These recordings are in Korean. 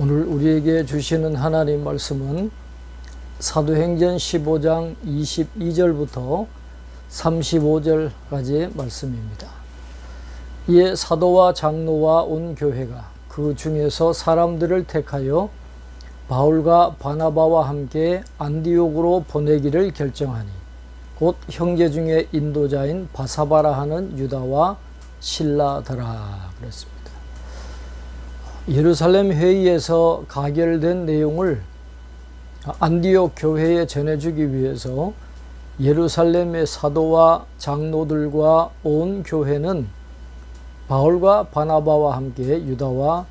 오늘 우리에게 주시는 하나님 말씀은 사도행전 15장 22절부터 35절까지의 말씀입니다. 이에 사도와 장로와 온 교회가 그 중에서 사람들을 택하여 바울과 바나바와 함께 안디옥으로 보내기를 결정하니 곧 형제 중에 인도자인 바사바라 하는 유다와 신라더라 그랬습니다. 예루살렘 회의에서 가결된 내용을 안디옥 교회에 전해주기 위해서 예루살렘의 사도와 장로들과 온 교회는 바울과 바나바와 함께 유다와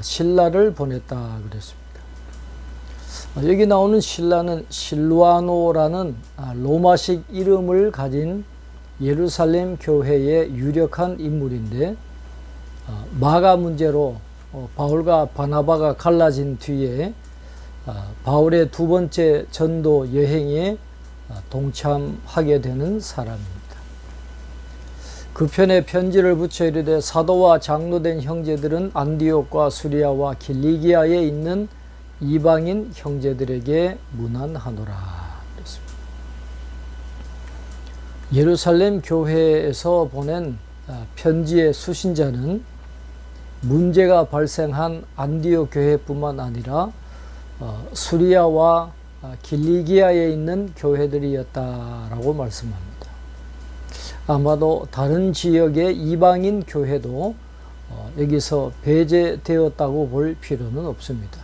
신라를 보냈다 그랬습니다. 여기 나오는 신라는 실루아노라는 로마식 이름을 가진 예루살렘 교회의 유력한 인물인데 마가 문제로 바울과 바나바가 갈라진 뒤에 바울의 두 번째 전도 여행에 동참하게 되는 사람입니다. 그 편에 편지를 붙여 이르되 사도와 장로된 형제들은 안디옥과 수리아와 길리기아에 있는 이방인 형제들에게 문안하노라. 예루살렘 교회에서 보낸 편지의 수신자는 문제가 발생한 안디옥 교회뿐만 아니라 수리아와 길리기아에 있는 교회들이었다라고 말씀합니다. 아마도 다른 지역의 이방인 교회도 여기서 배제되었다고 볼 필요는 없습니다.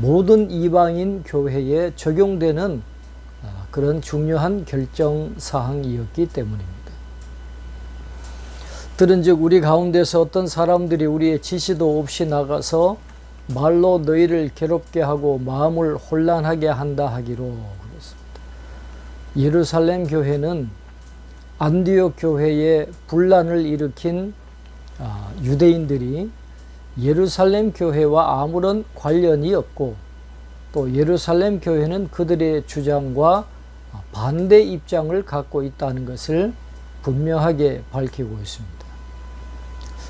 모든 이방인 교회에 적용되는 그런 중요한 결정 사항이었기 때문입니다. 들은즉 우리 가운데서 어떤 사람들이 우리의 지시도 없이 나가서 말로 너희를 괴롭게 하고 마음을 혼란하게 한다 하기로 그랬습니다. 예루살렘 교회는 안디옥 교회에 분란을 일으킨 유대인들이 예루살렘 교회와 아무런 관련이 없고 또 예루살렘 교회는 그들의 주장과 반대 입장을 갖고 있다는 것을 분명하게 밝히고 있습니다.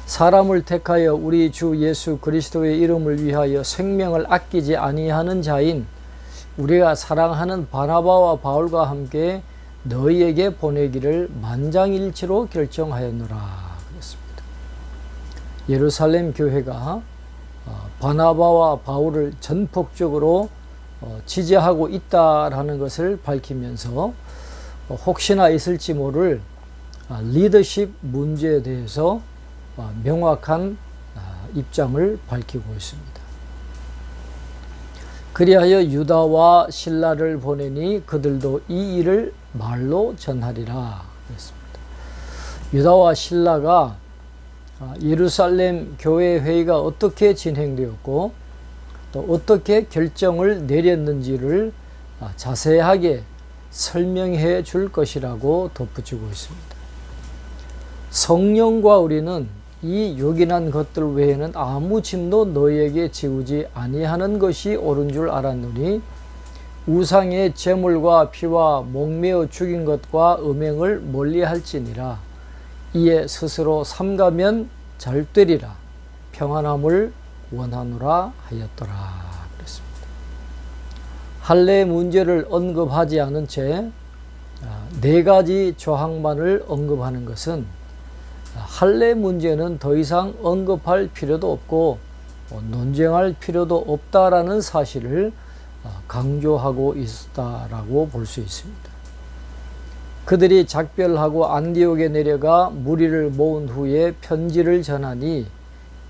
사람을 택하여 우리 주 예수 그리스도의 이름을 위하여 생명을 아끼지 아니하는 자인 우리가 사랑하는 바나바와 바울과 함께 너희에게 보내기를 만장일치로 결정하였노라 그랬습니다. 예루살렘 교회가 바나바와 바울을 전폭적으로 지지하고 있다라는 것을 밝히면서 혹시나 있을지 모를 리더십 문제에 대해서 명확한 입장을 밝히고 있습니다. 그리하여 유다와 신라를 보내니 그들도 이 일을 말로 전하리라 그랬습니다. 유다와 신라가 예루살렘 교회 회의가 어떻게 진행되었고 또 어떻게 결정을 내렸는지를 자세하게 설명해 줄 것이라고 덧붙이고 있습니다. 성령과 우리는 이 요긴한 것들 외에는 아무 짐도 너희에게 지우지 아니하는 것이 옳은 줄 알았노니 우상의 재물과 피와 목매어 죽인 것과 음행을 멀리할지니라. 이에 스스로 삼가면 잘 되리라. 평안함을 원하노라 하였더라. 그랬습니다. 할례 문제를 언급하지 않은 채 네 가지 조항만을 언급하는 것은 할례 문제는 더 이상 언급할 필요도 없고 논쟁할 필요도 없다라는 사실을 강조하고 있었다라고 볼 수 있습니다. 그들이 작별하고 안디옥에 내려가 무리를 모은 후에 편지를 전하니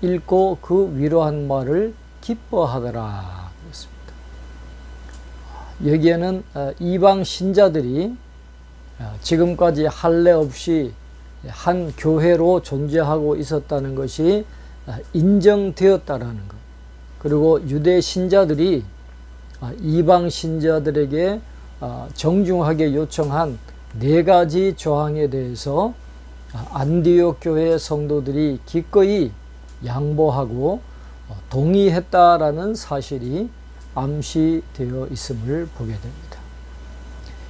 읽고 그 위로한 말을 기뻐하더라 그랬습니다. 여기에는 이방 신자들이 지금까지 할례 없이 한 교회로 존재하고 있었다는 것이 인정되었다라는 것. 그리고 유대 신자들이 이방 신자들에게 정중하게 요청한 네 가지 조항에 대해서 안디옥 교회 성도들이 기꺼이 양보하고 동의했다라는 사실이 암시되어 있음을 보게 됩니다.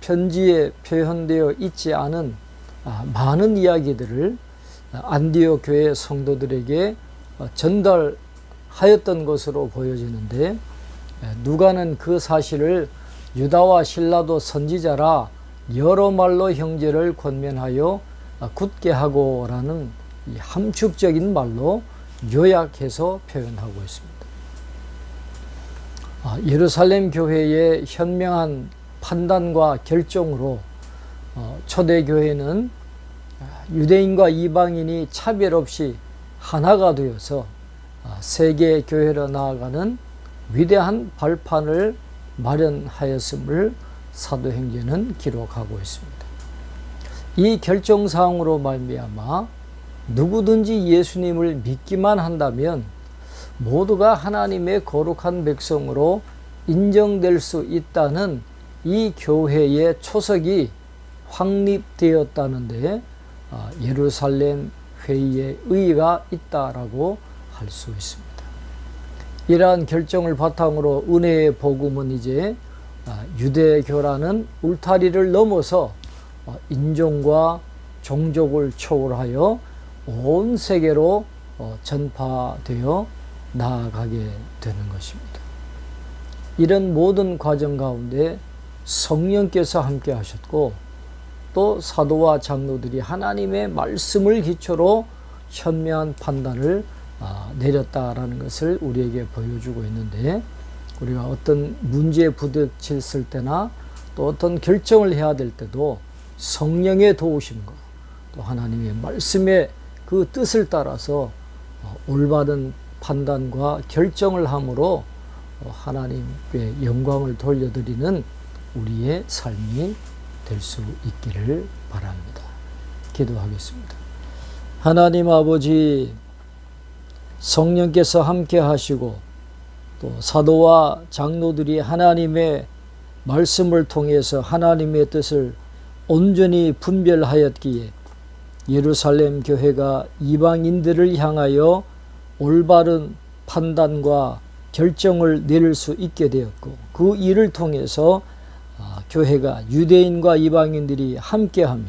편지에 표현되어 있지 않은 아, 많은 이야기들을 안디옥 교회 성도들에게 어, 전달하였던 것으로 보여지는데 누가는 그 사실을 유다와 신라도 선지자라 여러 말로 형제를 권면하여 굳게 하고라는 함축적인 말로 요약해서 표현하고 있습니다. 아, 예루살렘 교회의 현명한 판단과 결정으로 어, 초대교회는 유대인과 이방인이 차별 없이 하나가 되어서 아, 세계 교회로 나아가는 위대한 발판을 마련하였음을 사도행전은 기록하고 있습니다. 이 결정사항으로 말미암아 누구든지 예수님을 믿기만 한다면 모두가 하나님의 거룩한 백성으로 인정될 수 있다는 이 교회의 초석이 확립되었다는데 아, 예루살렘 회의의 의의가 있다라고 할 수 있습니다. 이러한 결정을 바탕으로 은혜의 복음은 이제 아, 유대교라는 울타리를 넘어서 어, 인종과 종족을 초월하여 온 세계로 어, 전파되어 나아가게 되는 것입니다. 이런 모든 과정 가운데 성령께서 함께 하셨고 또 사도와 장로들이 하나님의 말씀을 기초로 현명한 판단을 아, 내렸다라는 것을 우리에게 보여주고 있는데 우리가 어떤 문제에 부딪혔을 때나 또 어떤 결정을 해야 될 때도 성령의 도우심과 또 하나님의 말씀의 그 뜻을 따라서 어, 올바른 판단과 결정을 함으로 어, 하나님께 영광을 돌려드리는 우리의 삶이 될 수 있기를 바랍니다. 기도하겠습니다. 하나님 아버지 성령께서 함께 하시고 또 사도와 장로들이 하나님의 말씀을 통해서 하나님의 뜻을 온전히 분별하였기에 예루살렘 교회가 이방인들을 향하여 올바른 판단과 결정을 내릴 수 있게 되었고 그 일을 통해서 아, 교회가 유대인과 이방인들이 함께하며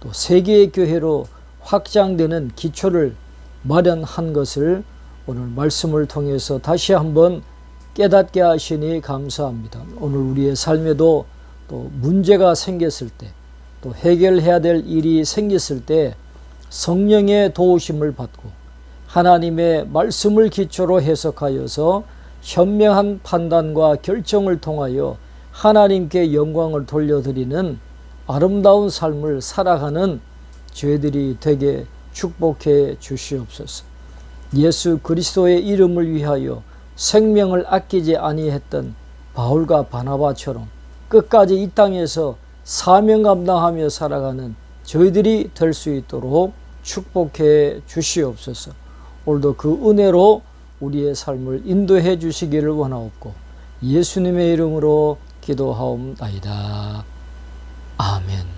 또 세계의 교회로 확장되는 기초를 마련한 것을 오늘 말씀을 통해서 다시 한번 깨닫게 하시니 감사합니다. 오늘 우리의 삶에도 또 문제가 생겼을 때, 또 해결해야 될 일이 생겼을 때 성령의 도우심을 받고 하나님의 말씀을 기초로 해석하여서 현명한 판단과 결정을 통하여 하나님께 영광을 돌려드리는 아름다운 삶을 살아가는 죄들이 되게 축복해 주시옵소서. 예수 그리스도의 이름을 위하여 생명을 아끼지 아니했던 바울과 바나바처럼 끝까지 이 땅에서 사명 감당하며 살아가는 저희들이 될 수 있도록 축복해 주시옵소서. 오늘도 그 은혜로 우리의 삶을 인도해 주시기를 원하옵고 예수님의 이름으로 기도하옵나이다. 아멘.